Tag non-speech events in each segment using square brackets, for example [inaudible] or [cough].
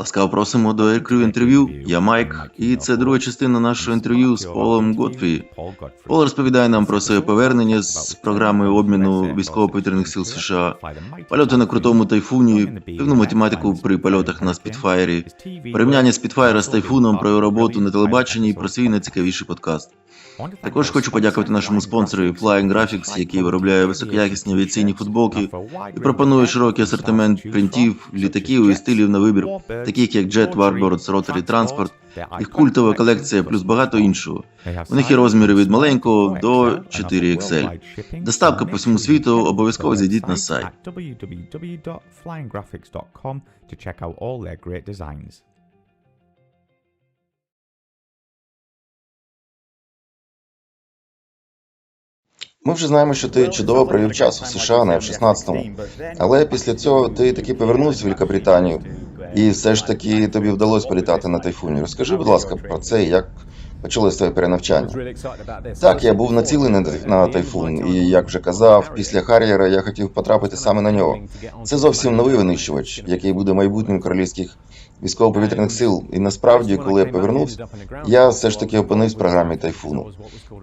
Ласкаво просимо до Aircrew інтерв'ю. Я Майк, і це друга частина нашого інтерв'ю з Полом Готфрі. Пол розповідає нам про своє повернення з програми обміну військово-повітряних сил США, польоти на крутому тайфуні, певну математику при польотах на Спітфайрі, порівняння Спітфайра з тайфуном про його роботу на телебаченні і про свій найцікавіший подкаст. Також хочу подякувати нашому спонсору Flying Graphics, який виробляє високоякісні авіаційні футболки і пропонує широкий асортимент принтів, літаків і стилів на вибір, таких як Jet, Warbirds, Rotary Transport, їх культова колекція, плюс багато іншого. У них є розміри від маленького до 4XL. Доставка по всьому світу, обов'язково зайдіть на сайт. Ми вже знаємо, що ти чудово провів час у США на F-16, але після цього ти таки повернувся в Великобританію, і все ж таки тобі вдалося політати на тайфуні. Розкажи, будь ласка, про це, як почалось твоє перенавчання. Так, я був націлений на- тайфун, і як вже казав, після Хар'єра я хотів потрапити саме на нього. Це зовсім новий винищувач, який буде майбутнім королівських військово-повітряних сил. І насправді, коли я повернувся, я все ж таки опинився в програмі тайфуну.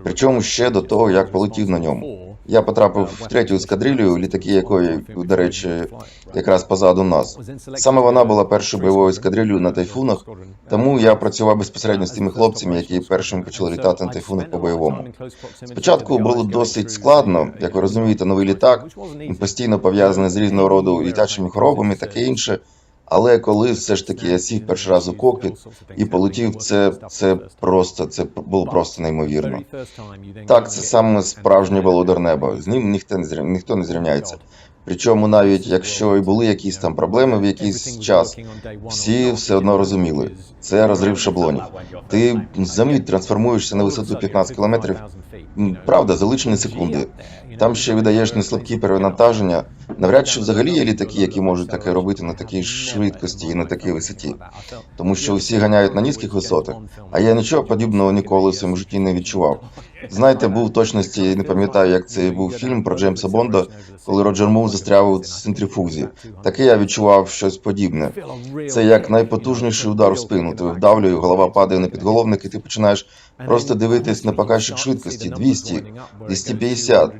Причому ще до того, як полетів на ньому. Я потрапив в третю ескадрилью, літаки якої, до речі, якраз позаду нас. Саме вона була першою бойовою ескадрилью на тайфунах, тому я працював безпосередньо з тими хлопцями, які першими почали літати на тайфунах по бойовому. Спочатку було досить складно, як ви розумієте, новий літак постійно пов'язаний з різного роду літачими хворобами, таке інше. Але коли все ж таки я сів перший раз у кокпіт і полетів, це, це просто це було просто неймовірно. Так, це саме справжній володар неба. З ним ніхто не зрів- ніхто не зрівняється. Причому навіть якщо і були якісь там проблеми в якийсь час, всі все одно розуміли. Це розрив шаблонів. Ти за мить трансформуєшся на висоту 15 кілометрів. Правда, за лічені секунди. Там ще видаєш неслабкі перевантаження. Навряд чи взагалі є літаки, які можуть таке робити на такій швидкості і на такій висоті. Тому що усі ганяють на низьких висотах, а я нічого подібного ніколи в своєму житті не відчував. Знаєте, був в точності, не пам'ятаю, як це був фільм про Джеймса Бонда, коли Роджер Мур застряв у центрифузі. Таке я відчував щось подібне. Це як найпотужніший удар в спину. Тебе вдавлює, голова падає на підголовник, і ти починаєш просто дивитись на показчик швидкості 200, 250,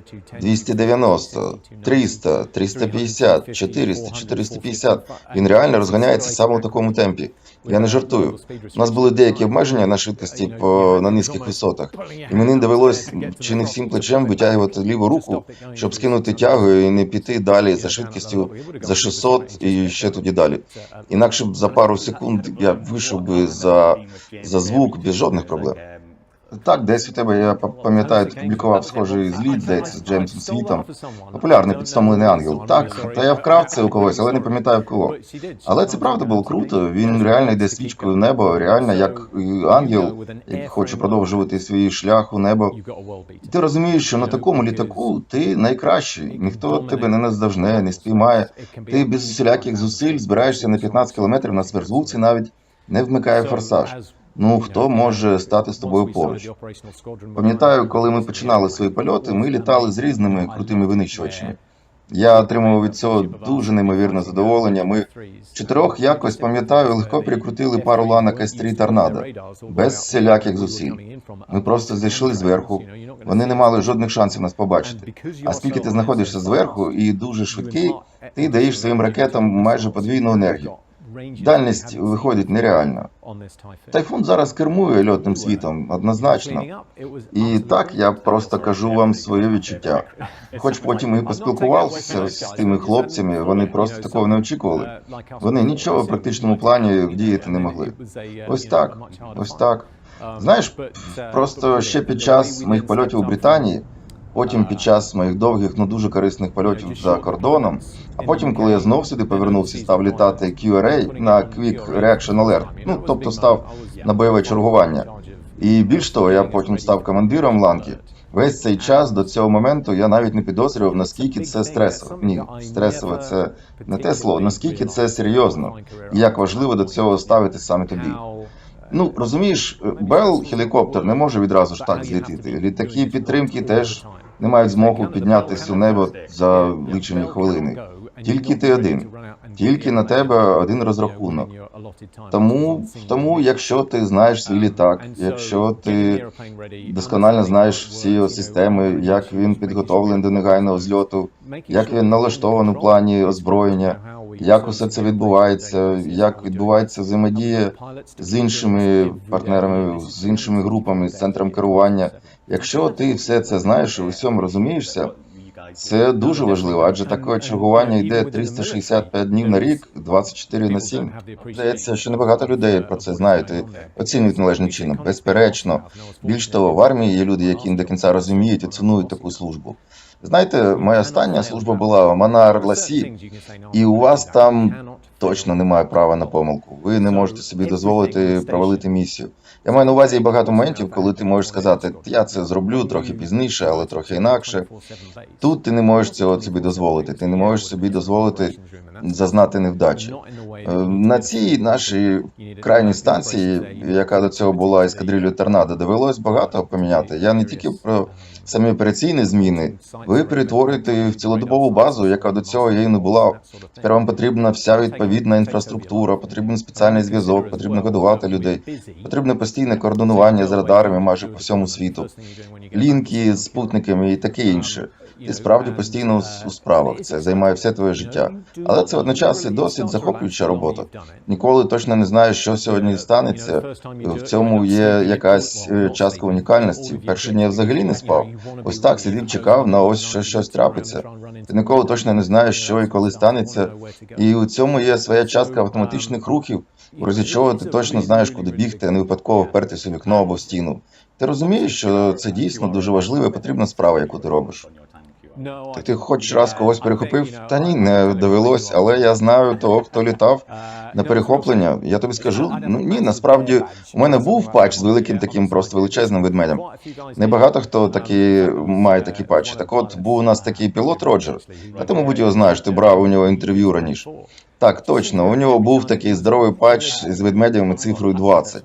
290, 300, 350, 400, 450. Він реально розганяється саме у такому темпі. Я не жартую. У нас були деякі обмеження на швидкості по на низьких висотах, і мені довелось чи не всім плечем витягувати ліву руку, щоб скинути тягу і не піти далі за швидкістю за 600 і ще тоді далі. Інакше б за пару секунд я вийшов би за, за звук без жодних проблем. Так, десь у тебе я па- пам'ятаю, ти публікував схожий зліт, здається, з Джеймсом Світом. Популярний підстомлений ангел. Так, та я вкрав це у когось, але не пам'ятаю в кого. Але це правда було круто. Він реально йде свічкою в небо, реально як е, ангел, який хоче продовжувати свій шлях у небо. І ти розумієш, що на такому літаку ти найкращий. Ніхто тебе не наздожне, не спіймає. Ти без усіляких зусиль збираєшся на 15 кілометрів на сверхзвуці, навіть не вмикає форсаж. Ну хто може стати з тобою поруч? Пам'ятаю, коли ми починали свої польоти, ми літали з різними крутими винищувачами. Я отримував від цього дуже неймовірне задоволення. Ми чотирьох якось пам'ятаю, легко перекрутили пару ланок С-3 торнадо без всіляких зусиль. Ми просто зайшли зверху. Вони не мали жодних шансів нас побачити. А скільки ти знаходишся зверху і дуже швидкий, ти даєш своїм ракетам майже подвійну енергію. Дальність виходить нереальна. Тайфун зараз кермує льотним світом однозначно. І так я просто кажу вам своє відчуття. Хоч потім і поспілкувався з тими хлопцями, вони просто такого не очікували. Вони нічого в практичному плані вдіяти не могли. Ось так, ось так. Знаєш, просто ще під час моїх польотів у Британії, потім під час моїх довгих, ну дуже корисних польотів за кордоном, а потім, коли я знов сюди повернувся, став літати QRA на Quick Reaction Alert, ну тобто став на бойове чергування. І більш того, я потім став командиром ланки. Весь цей час до цього моменту я навіть не підозрював, наскільки це стресово. Ні, стресове це не те слово, наскільки це серйозно, і як важливо до цього ставити саме тобі. Ну розумієш, Бел гелікоптер не може відразу ж так злітити. Літаки підтримки теж не мають змогу піднятися у небо за лічені хвилини. Тільки ти один. Тільки на тебе один розрахунок. Тому, тому, якщо ти знаєш свій літак, якщо ти досконально знаєш всі його системи, як він підготовлений до негайного зльоту, як він налаштований у плані озброєння, як усе це відбувається, як відбувається взаємодія з іншими партнерами, з іншими групами, з центром керування. Якщо ти все це знаєш і у всьому розумієшся, це дуже важливо, адже таке чергування йде 365 днів на рік, 24 на 7. Здається, що небагато людей про це знають і оцінюють належним чином. Безперечно, більш того, в армії є люди, які не до кінця розуміють і цінують таку службу. Знаєте, моя остання служба була в Манар Ласі, і у вас там точно немає права на помилку. Ви не можете собі дозволити провалити місію. Я маю на увазі і багато моментів, коли ти можеш сказати, я це зроблю трохи пізніше, але трохи інакше. Тут ти не можеш цього собі дозволити. Ти не можеш собі дозволити зазнати невдачі. Е, На цій нашій крайній станції, яка до цього була ескадрилью торнадо, довелось багато поміняти. Я не тільки про самі операційні зміни. Ви перетворюєте в цілодобову базу, яка до цього її не була. Тепер вам потрібна вся відповідна інфраструктура, потрібен спеціальний зв'язок, потрібно годувати людей, потрібне постійне координування з радарами майже по всьому світу, лінки з спутниками і таке інше. Ти справді постійно у справах. Це займає все твоє життя. Але це водночас і досить захоплююча робота. Ніколи точно не знаєш, що сьогодні станеться. В цьому є якась е, частка унікальності. Перші дні я взагалі не спав. Ось так сидів, чекав на ось що щось трапиться. Ти ніколи точно не знаєш, що і коли станеться. І у цьому є своя частка автоматичних рухів, в разі чого ти точно знаєш, куди бігти, а не випадково впертися у вікно або в стіну. Ти розумієш, що це дійсно дуже важлива і потрібна справа, яку ти робиш. Так ти хоч раз когось перехопив? Та ні, не довелось, але я знаю того, хто літав на перехоплення. Я тобі скажу, ну ні, насправді у мене був патч з великим таким просто величезним ведмедем. Небагато хто такі має такі патчі. Так от був у нас такий пілот Роджер. А ти, мабуть, його знаєш, ти брав у нього інтерв'ю раніше. Так, точно, у нього був такий здоровий патч з ведмедями цифрою 20.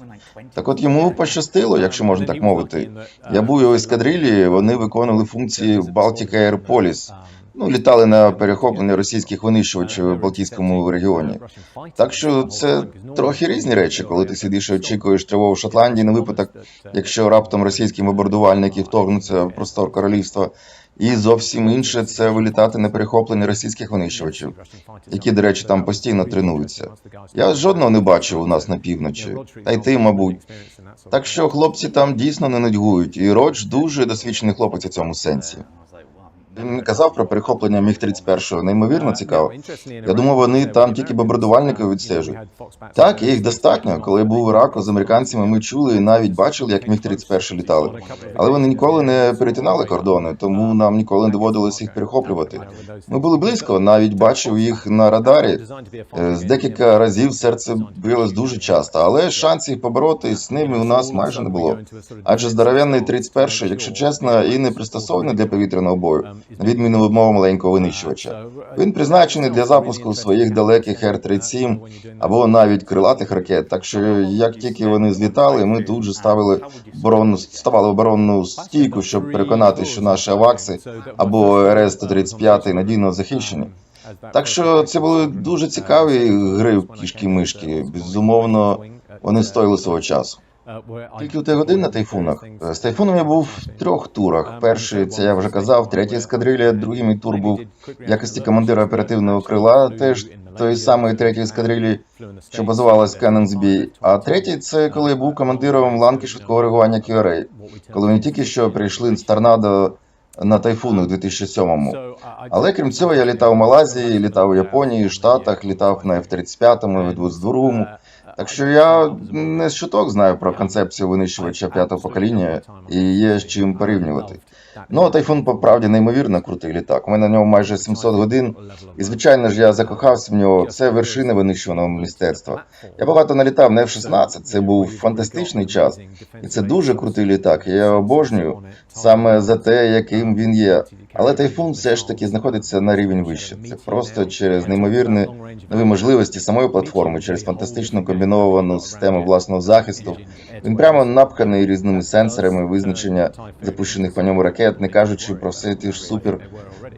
Так от йому пощастило, якщо можна так мовити. Я був у ескадрилі, вони виконували функції Baltic Air Police. Ну, літали на перехоплення російських винищувачів у Балтійському регіоні. Так що це трохи різні речі, коли ти сидиш і очікуєш тривогу в Шотландії на випадок, якщо раптом російські бомбардувальники вторгнуться в простор королівства. І зовсім інше це вилітати на перехоплення російських винищувачів, які, до речі, там постійно тренуються. Я жодного не бачив у нас на півночі, та й ти, мабуть. Так що хлопці там дійсно не нудьгують, і Родж дуже досвідчений хлопець у цьому сенсі. Він казав про перехоплення міг 31 неймовірно цікаво. Я думав, вони там тільки бомбардувальників відстежують. Так, їх достатньо. Коли був в з американцями, ми чули і навіть бачили, як міг 31 літали. Але вони ніколи не перетинали кордони, тому нам ніколи не доводилось їх перехоплювати. Ми були близько, навіть бачив їх на радарі. Е, З декілька разів серце билось дуже часто, але шансів побороти з ними у нас майже не було. Адже здоровенний 31, якщо чесно, і не пристосований для повітряного бою, на відміну від мого маленького винищувача. Він призначений для запуску своїх далеких Р-37 або навіть крилатих ракет. Так що як тільки вони злітали, ми тут же ставили оборонну ставали оборонну стійку, щоб переконати, що наші авакси або РС-135 надійно захищені. Так що це були дуже цікаві гри в кішки-мишки. Безумовно, вони стоїли свого часу. Тільки ти годин на тайфунах. З тайфуном я був в трьох турах. Перший це я вже казав, третій ескадрилля, другий мій тур був в якості командира оперативного крила, теж той самий третій ескадрилі, що базувалась в Кенненсбі. А третій це коли я був командиром ланки швидкого реагування QRA, коли вони тільки що прийшли з торнадо на тайфуни в 2007-му. Але крім цього, я літав у Малайзії, літав у Японії, Штатах, літав на F-35, F-22. Так що я не з чуток знаю про концепцію винищувача п'ятого покоління і є з чим порівнювати. Ну, тайфун по правді неймовірно крутий літак. У мене на ньому майже 700 годин, і звичайно ж я закохався в нього. Це вершина винищуваного мистецтва. Я багато налітав на F-16, Це був фантастичний час, і це дуже крутий літак. Я обожнюю саме за те, яким він є. Але тайфун все ж таки знаходиться на рівень вище. Це просто через неймовірні нові можливості самої платформи, через фантастично комбіновану систему власного захисту. Він прямо напханий різними сенсорами визначення запущених по ньому ракет, не кажучи про все ті ж супер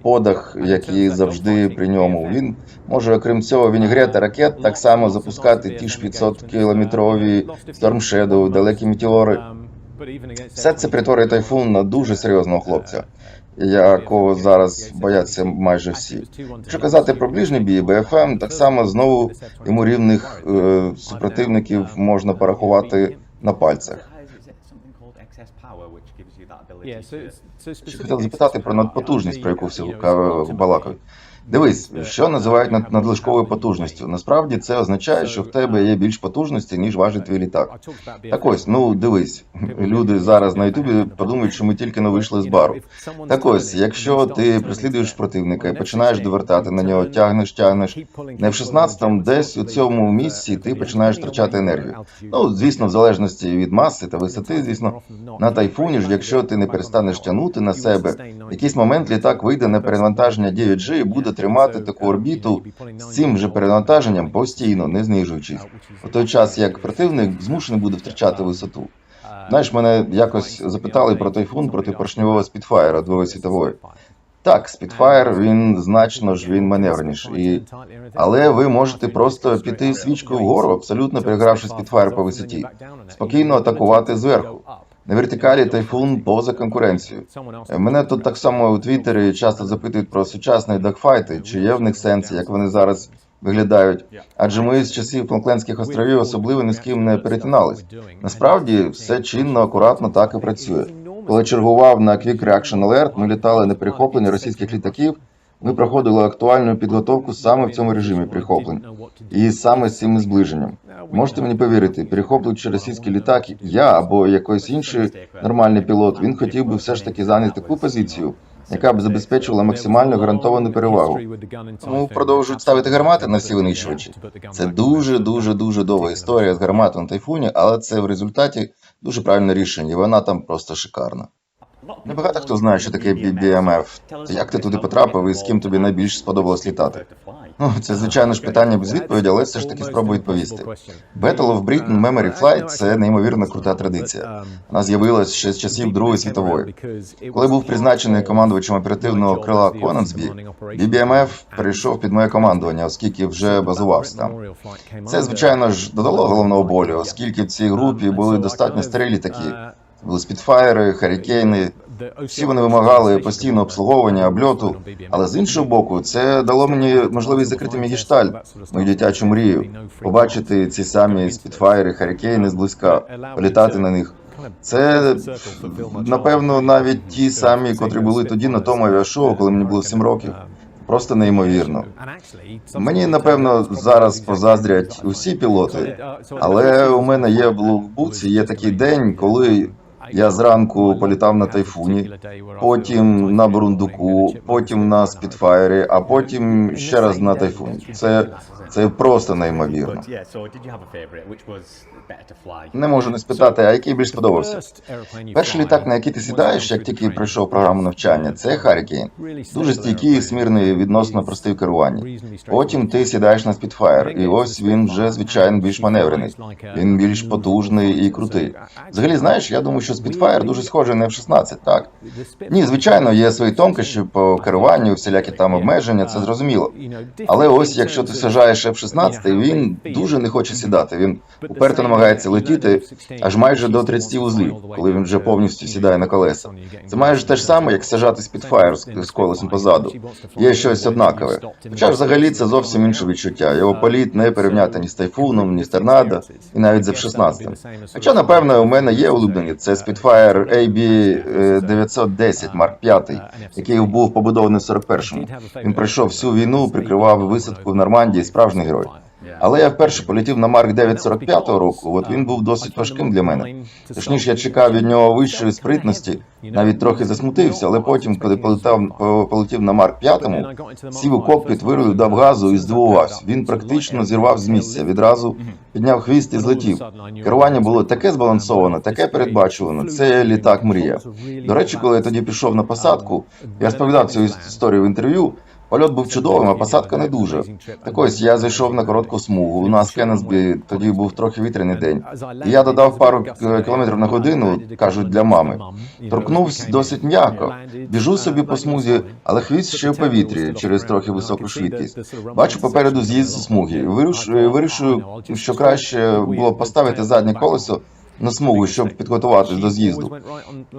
подах, які завжди при ньому. Він може, окрім цього, вінігрета ракет так само запускати ті ж 500 кілометрові Storm Shadow, далекі метеори. Все це перетворює тайфун на дуже серйозного хлопця, якого зараз бояться майже всі. Якщо казати про ближній бій, БФМ так само знову йому рівних е, супротивників можна порахувати на пальцях. Ще хотів запитати про надпотужність, про яку всі ка- балакають. Дивись, що називають над- надлишковою потужністю. Насправді це означає, що в тебе є більш потужності, ніж важить твій літак. Так ось, ну дивись, [laughs] люди зараз на Ютубі подумають, що ми тільки не вийшли з бару. Так ось, якщо ти преслідуєш противника і починаєш довертати на нього, тягнеш, тягнеш, не в 16-му, десь у цьому місці ти починаєш втрачати енергію. Ну, звісно, в залежності від маси та висоти, звісно, на тайфуні ж, якщо ти не перестанеш тягнути на себе, в якийсь момент літак вийде на перевантаження 9G і буде тримати таку орбіту з цим же перевантаженням постійно, не знижуючись. У той час як противник змушений буде втрачати висоту. Знаєш, мене якось запитали про тайфун проти поршньового спідфайра Другої світової. Так, спідфайр він значно ж він маневреніший. І... Але ви можете просто піти свічкою вгору, абсолютно перегравши спідфайр по висоті, спокійно атакувати зверху. На вертикалі тайфун поза конкуренцією. Е, Мене тут так само у Твіттері часто запитують про сучасні докфайти, чи є в них сенс, як вони зараз виглядають. Адже ми з часів Фолклендських островів особливо ні з ким не перетинались. Насправді все чинно, акуратно так і працює. Коли чергував на Quick Reaction Alert, ми літали на перехопленні російських літаків. Ми проходили актуальну підготовку саме в цьому режимі прихоплень і саме з цим зближенням. Можете мені повірити, перехоплюючи російський літак, я або якийсь інший нормальний пілот, він хотів би все ж таки зайняти таку позицію, яка б забезпечувала максимально гарантовану перевагу. Тому продовжують ставити гармати на всі винищувачі. Це дуже дуже дуже довга історія з гарматою на тайфуні, але це в результаті дуже правильне рішення, і вона там просто шикарна. Небагато хто знає, що таке BBMF. Як ти туди потрапив і з ким тобі найбільше сподобалось літати? Ну, це звичайно ж питання без відповіді, але все ж таки спробую відповісти. Battle of Britain Memory Flight – це неймовірно крута традиція. Вона з'явилась ще з часів Другої світової. Коли був призначений командувачем оперативного крила Конансбі, BBMF перейшов під моє командування, оскільки вже базувався там. Це, звичайно ж, додало головного болю, оскільки в цій групі були достатньо старі літаки. Були спідфайри, харікейни. Всі вони вимагали постійного обслуговування, обльоту. Але з іншого боку, це дало мені можливість закрити мій гешталь, мою дитячу мрію, побачити ці самі спідфайри, харікейни зблизька, політати на них. Це напевно навіть ті самі, котрі були тоді на тому авіашоу, коли мені було 7 років. Просто неймовірно. Мені напевно зараз позаздрять усі пілоти, але у мене є в лукбуці є такий день, коли я зранку політав на тайфуні, потім на бурундуку, потім на Спітфайрі, а потім ще раз на тайфуні. Це, це просто неймовірно. Не можу не спитати, а який більш сподобався? Перший літак, на який ти сідаєш, як тільки пройшов програму навчання, це Харрікейн. Дуже стійкий, смірний, відносно простий в керуванні. Потім ти сідаєш на спідфайр, і ось він вже звичайно більш маневрений. Він більш потужний і крутий. Взагалі, знаєш, я думаю, що спідфайр дуже схожий на F-16, так? Ні, звичайно, є свої тонкощі по керуванню, всілякі там обмеження, це зрозуміло. Але ось якщо ти сажаєш F-16, він дуже не хоче сідати. Він уперто намагається летіти аж майже до 30 вузлів, коли він вже повністю сідає на колеса. Це майже те ж саме, як сажати спідфайр з з колесом позаду. Є щось однакове. Хоча взагалі це зовсім інше відчуття. Його політ не порівняти ні з тайфуном, ні з торнадо, і навіть з F-16. Хоча, напевно, у мене є улюблені. Це Spitfire AB-910 Mark 5, який був побудований в 41-му. Він пройшов всю війну, прикривав висадку в Нормандії, справжній герой. Але я вперше полетів на Марк 9 45-го року. От він був досить важким для мене. Точніше, я чекав від нього вищої спритності, навіть трохи засмутився, але потім, коли полетав полетів на Марк 5-му, сів у кокпіт, вирулив, дав газу і здивувався. Він практично зірвав з місця. Відразу підняв хвіст і злетів. Керування було таке збалансоване, таке передбачуване. Це літак мрія. До речі, коли я тоді пішов на посадку, я розповідав цю історію в інтерв'ю. Польот був чудовим, а посадка не дуже. Так ось я зайшов на коротку смугу. У нас Кеннесбі тоді був трохи вітряний день. І я додав пару кілометрів на годину, кажуть, для мами. Торкнувся досить м'яко. Біжу собі по смузі, але хвіст ще в повітрі через трохи високу швидкість. Бачу попереду з'їзд зі смуги. Вирішую, вирішую, що краще було поставити заднє колесо на смугу, щоб підготуватись до з'їзду.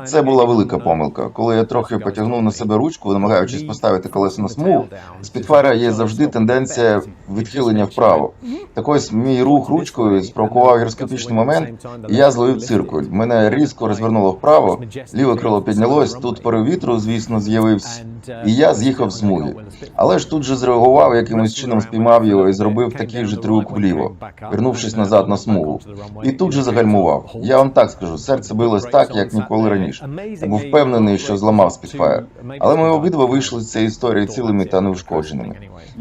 Це була велика помилка. Коли я трохи потягнув на себе ручку, намагаючись поставити колесо на смугу, з підфара є завжди тенденція відхилення вправо. Так ось мій рух ручкою спровокував гіроскопічний момент, і я зловив циркуль. Мене різко розвернуло вправо, ліве крило піднялось, тут порив вітру, звісно, з'явився, і я з'їхав з смуги. Але ж тут же зреагував, якимось чином спіймав його і зробив такий же трюк вліво, вернувшись назад на смугу. І тут же загальмував. Я вам так скажу, серце билось так, як ніколи раніше. Я був впевнений, що зламав Spitfire. Але ми обидва вийшли з цієї історії цілими та неушкодженими.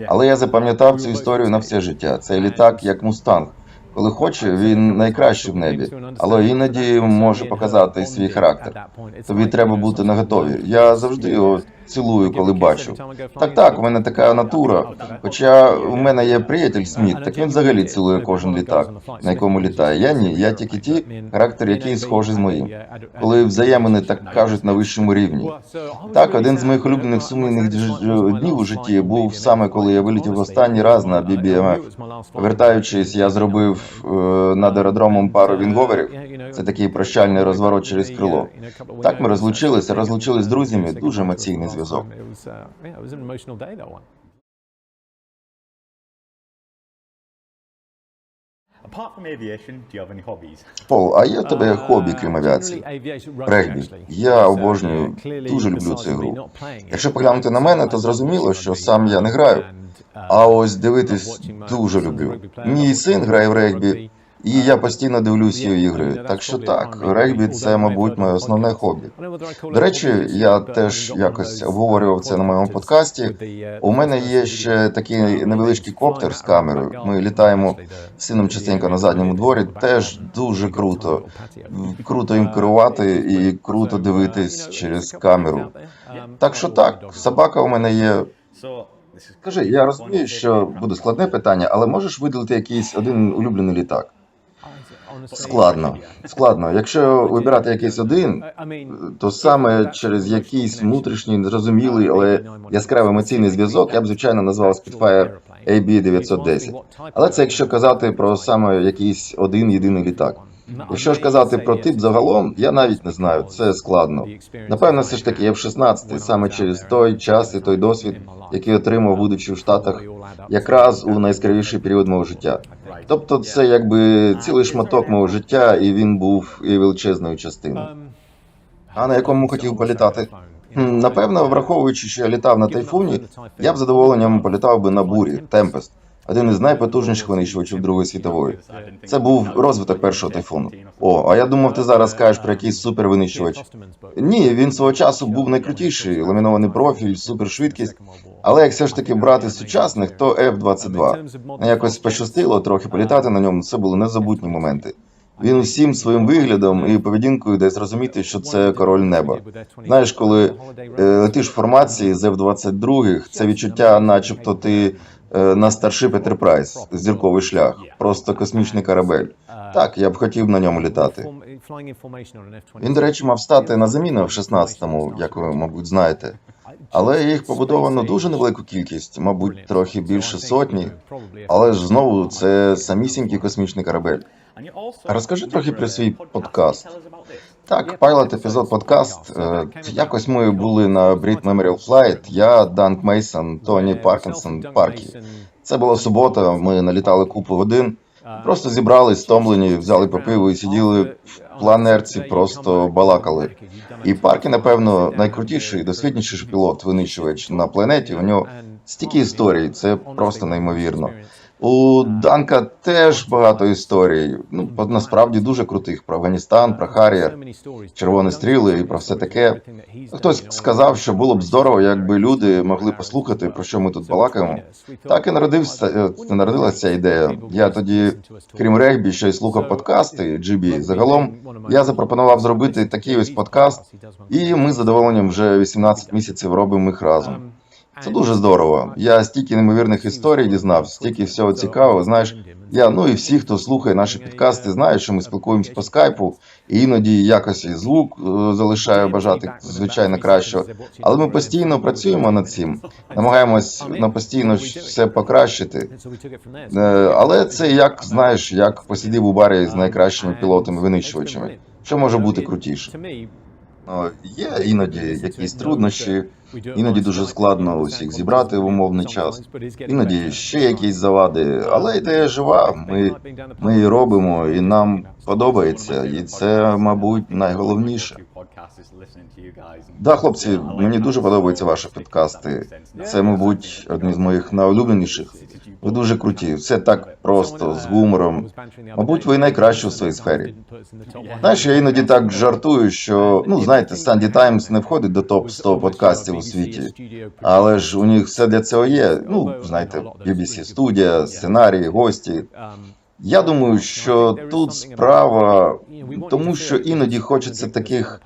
Але я запам'ятав цю історію на все життя. Цей літак як мустанг. Коли хоче, він найкращий в небі, але іноді може показати свій характер. Тобі треба бути наготові. Я завжди його цілую, коли бачу. Так, так, у мене така натура. Хоча у мене є приятель Сміт, так він взагалі цілує кожен літак, на якому літає. Я ні, я тільки ті, характер який схожий з моїм. Коли взаємини так кажуть на вищому рівні. Так, один з моїх улюблених сумнівних дж- днів у житті був саме коли я вилетів останній раз на BBMF. Повертаючись, я зробив е, над аеродромом пару вінговерів. Це такий прощальний розворот через крило. Так ми розлучилися, розлучились з друзями, дуже емоційний зв'язок. Пол, а є у тебе хобі, крім авіації? Регбі. Я обожнюю, дуже люблю цю гру. Якщо поглянути на мене, то зрозуміло, що сам я не граю. А ось дивитись дуже люблю. Мій син грає в регбі, і я постійно дивлюсь його ігри. Так що так, регбі це, мабуть, моє основне хобі. До речі, я теж якось обговорював це на моєму подкасті. У мене є ще такий невеличкий коптер з камерою. Ми літаємо з сином частенько на задньому дворі. Теж дуже круто. Круто їм керувати і круто дивитись через камеру. Так що так, собака у мене є. Скажи, я розумію, що буде складне питання, але можеш виділити якийсь один улюблений літак? Складно. Складно. Якщо вибирати якийсь один, то саме через якийсь внутрішній, незрозумілий, але яскравий емоційний зв'язок я б звичайно назвав Spitfire AB910. Але це якщо казати про саме якийсь один єдиний літак. Якщо ж казати про тип загалом, я навіть не знаю, це складно. Напевно, все ж таки F-16, саме через той час і той досвід, який отримав, будучи в Штатах, якраз у найяскравіший період мого життя. Тобто, це якби цілий шматок мого життя, і він був і величезною частиною. А на якому хотів політати? Напевно, враховуючи, що я літав на тайфуні, я б задоволенням політав би на бурі Темпест, один із найпотужніших винищувачів Другої світової. Це був розвиток першого тайфуну. О, а я думав, ти зараз скажеш про якийсь супервинищувач. Ні, він свого часу був найкрутіший, ламінований профіль, супершвидкість. Але як все ж таки брати сучасних, то F-22. Ну, Якось пощастило трохи політати на ньому. Це були незабутні моменти. Він усім своїм виглядом і поведінкою дає зрозуміти, що це король неба. Знаєш, коли е, летиш в формації з F-22, це відчуття, начебто ти на Starship Enterprise, зірковий шлях, просто космічний корабель. Так, я б хотів на ньому літати. Він, до речі, мав стати на заміну в 16-му, як ви, мабуть, знаєте. Але їх побудовано дуже невелику кількість, мабуть, трохи більше сотні. Але ж знову це самісінький космічний корабель. Розкажи трохи про свій подкаст. Так, пайлот епізод подкаст. Е, Якось ми були на Brit Memorial Flight, я, Данк Мейсон, Тоні Паркінсон, Паркі. Це була субота, ми налітали купу годин, просто зібрались, стомлені, взяли по пиву і сиділи в планерці, просто балакали. І Паркі, напевно, найкрутіший, досвідніший пілот, винищувач на планеті. У нього стільки історій, це просто неймовірно. У Данка теж багато історій. Ну, насправді дуже крутих про Афганістан, про Хар'єр, червоні стріли і про все таке. Хтось сказав, що було б здорово, якби люди могли послухати, про що ми тут балакаємо. Так і народився е, народилася ця ідея. Я тоді, крім регбі, ще й слухав подкасти GB. Загалом я запропонував зробити такий ось подкаст, і ми з задоволенням вже 18 місяців робимо їх разом. Це дуже здорово. Я стільки неймовірних історій дізнався, стільки всього цікавого. Знаєш, я ну і всі, хто слухає наші підкасти, знають, що ми спілкуємося по скайпу, і іноді якось і звук е, залишає бажати звичайно кращого. Але ми постійно працюємо над цим, намагаємось на постійно все покращити. Е, Але це як знаєш, як посидів у барі з найкращими пілотами винищувачами. Що може бути крутіше? Ну, Є іноді якісь труднощі, іноді дуже складно усіх зібрати в умовний час. Іноді ще якісь завади, але ідея жива. Ми, ми її робимо, і нам подобається, і це, мабуть, найголовніше. Да, хлопці, мені дуже подобаються ваші підкасти. Це, мабуть, одні з моїх найулюбленіших. Ви дуже круті, все так просто, з гумором. Мабуть, ви найкращі у своїй сфері. Знаєш, я іноді так жартую, що ну знаєте, Санді Таймс не входить до топ 100 подкастів у світі, але ж у них все для цього є. Ну знаєте, BBC студія, сценарії, гості. Я думаю, що тут справа, тому що іноді хочеться таких,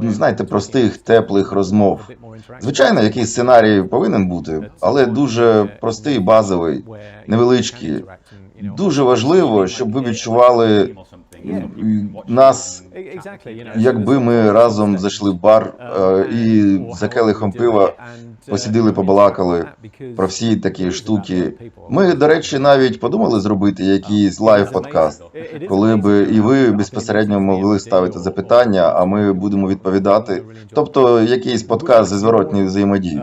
ну знаєте, простих, теплих розмов. Звичайно, якийсь сценарій повинен бути, але дуже простий, базовий, невеличкий. Дуже важливо, щоб ви відчували нас, якби ми разом зайшли в бар е, і за келихом пива посиділи, побалакали про всі такі штуки. Ми, до речі, навіть подумали зробити якийсь лайв-подкаст, коли би і ви безпосередньо могли ставити запитання, а ми будемо відповідати. Тобто якийсь подкаст зі зворотньої взаємодії.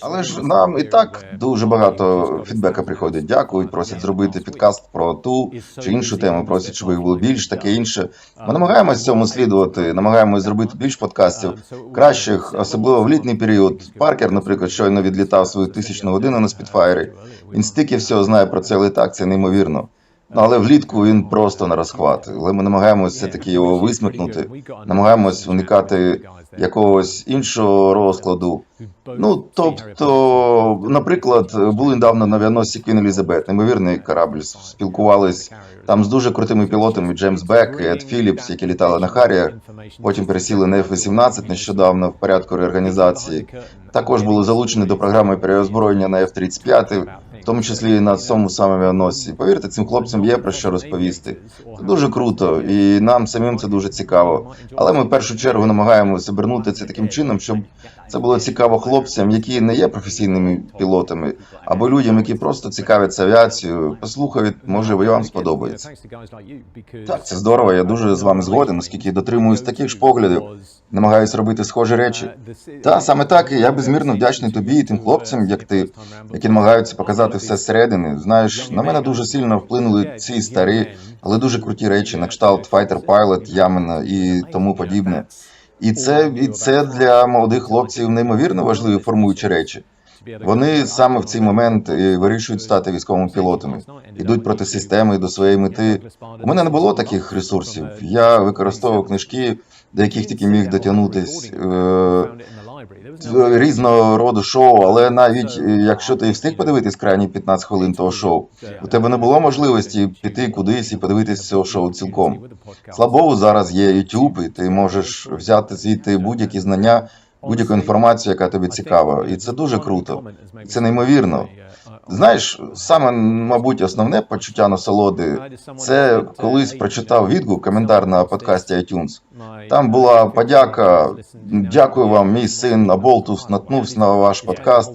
Але ж нам і так дуже багато фідбека приходить. Дякують, просять зробити підкаст про ту чи іншу тему. Просять, щоб їх було більш таке інше. Ми намагаємось цьому слідувати, намагаємось зробити більш подкастів кращих, особливо в літній період. Паркер, наприклад, щойно відлітав свою тисячну годину на спідфайрі. Він стільки всього знає про цей літак, це неймовірно. Ну, але влітку він просто на розхват. Але ми намагаємось все таки його висмикнути, намагаємось уникати якогось іншого розкладу. Ну тобто, наприклад, були недавно на авіаносці Квін Елізабет, неймовірний корабль. Спілкувались там з дуже крутими пілотами Джеймс Бек і Ед Філіпс, які літали на Харріер, потім пересіли на F-18 нещодавно в порядку реорганізації. Також були залучені до програми переозброєння на F-35, в тому числі на цьому самому авіаносці. Повірте, цим хлопцям є про що розповісти. Це дуже круто, і нам самим це дуже цікаво. Але ми в першу чергу намагаємося обернути це таким чином, щоб це було цікаво хлопцям, які не є професійними пілотами, або людям, які просто цікавляться авіацією. Послухають, може, і вам сподобається. Так, це здорово. Я дуже з вами згоден, оскільки дотримуюсь таких ж поглядів, намагаюсь робити схожі речі. Та саме так, і я безмірно вдячний тобі і тим хлопцям, як ти, які намагаються показати все зсередини. Знаєш, на мене дуже сильно вплинули ці старі, але дуже круті речі, на кшталт Fighter Pilot, Ямена і тому подібне. І це і це для молодих хлопців неймовірно важливі формуючі речі. Вони саме в цей момент вирішують стати військовими пілотами, ідуть проти системи до своєї мети. У мене не було таких ресурсів. Я використовував книжки, до яких тільки міг дотягнутись. Е, різного роду шоу, але навіть е, якщо ти встиг подивитись крайні 15 хвилин того шоу, у тебе не було можливості піти кудись і подивитись цього шоу цілком. Слабову зараз є YouTube, і ти можеш взяти звідти будь-які знання, будь-яку інформацію, яка тобі цікава, і це дуже круто. Це неймовірно. Знаєш, саме мабуть основне почуття насолоди це колись прочитав відгук коментар на подкасті iTunes. Там була подяка. Дякую вам, мій син Аболтус наткнувся на ваш подкаст.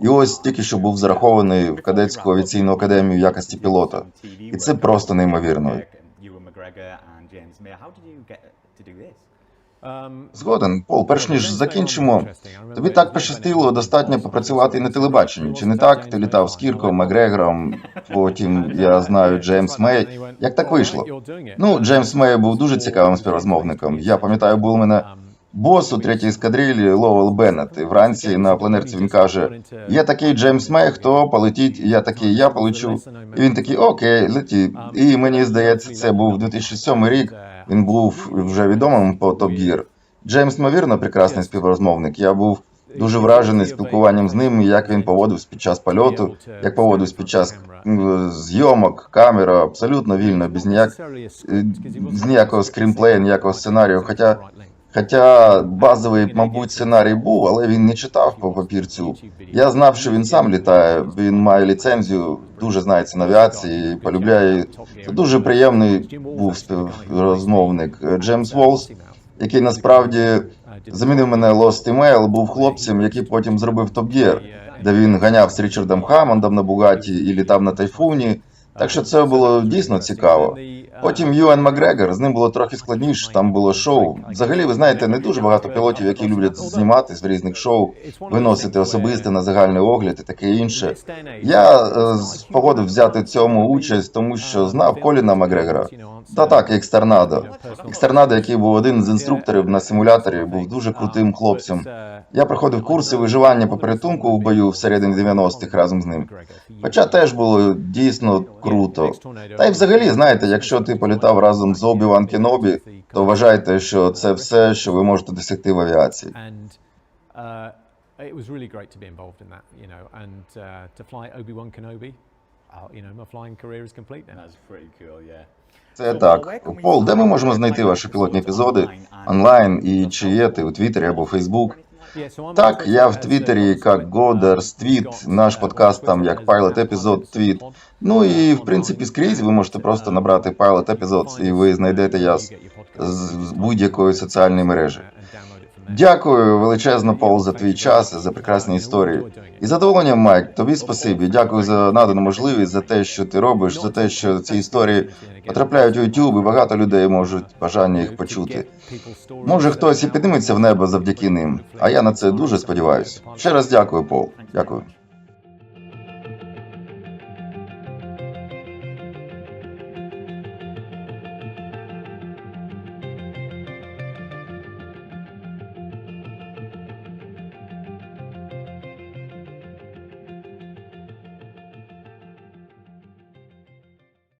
І ось тільки що був зарахований в кадетську авіаційну академію в якості пілота. І це просто неймовірно. Згоден, Пол, перш ніж закінчимо, тобі так пощастило достатньо попрацювати на телебаченні. Чи не так? Ти літав з Кірком, Макгрегором, потім я знаю Джеймс Мей. Як так вийшло? Ну, Джеймс Мей був дуже цікавим співрозмовником. Я пам'ятаю, був у мене бос у третій ескадрилі Ловел Беннет. І вранці на планерці він каже: Є такий Джеймс Мей, хто полетить, я такий, я полечу. І він такий, окей, леті. І мені здається, це був 2007 рік. Він був вже відомим по Top Gear. Джеймс, ймовірно, прекрасний співрозмовник. Я був дуже вражений спілкуванням з ним, як він поводився під час польоту, як поводився під час зйомок, камера, абсолютно вільно, без ніяк з ніякого скрінплея, ніякого сценарію. Хоча Хоча базовий, мабуть, сценарій був, але він не читав по папірцю. Я знав, що він сам літає, він має ліцензію, дуже знається на авіації, полюбляє. Це дуже приємний був співрозмовник. Джеймс Волс, який насправді замінив мене Lost Email, був хлопцем, який потім зробив Top Gear, де він ганяв з Річардом Хаммондом на Бугаті і літав на тайфуні. Так що це було дійсно цікаво. Потім Юен Макгрегор, з ним було трохи складніше, там було шоу. Взагалі, ви знаєте, не дуже багато пілотів, які люблять зніматись в різних шоу, виносити особисте на загальний огляд і таке інше. Я е, погодив взяти цьому участь, тому що знав Коліна Макгрегора. Та так, Екстернадо. Екстернадо, який був один з інструкторів на симуляторі, був дуже крутим хлопцем. Я проходив курси виживання по порятунку в бою всередині 90-х разом з ним. Хоча теж було дійсно круто. Та й взагалі, знаєте, якщо ти політав разом з Обі Ван Кенобі, то вважайте, що це все, що ви можете досягти в авіації. Uh, it was really great to be involved in that, you know, and uh, to fly Obi Wan Kenobi. Uh, you know, my flying career is complete now. That's pretty cool, yeah. Це так. Пол, де ми можемо знайти ваші пілотні епізоди онлайн і чи є ти у Твіттері або Фейсбук? Так, я в Твіттері як Годерс Твіт, наш подкаст там як Pilot Episode Твіт. Ну і в принципі скрізь ви можете просто набрати Pilot Episodes і ви знайдете я з будь-якої соціальної мережі. Дякую величезно, Пол, за твій час, і за прекрасні історії. І задоволення, Майк, тобі спасибі. Дякую за надану можливість, за те, що ти робиш, за те, що ці історії потрапляють у YouTube, і багато людей можуть бажання їх почути. Може, хтось і підніметься в небо завдяки ним. А я на це дуже сподіваюся. Ще раз дякую, Пол. Дякую.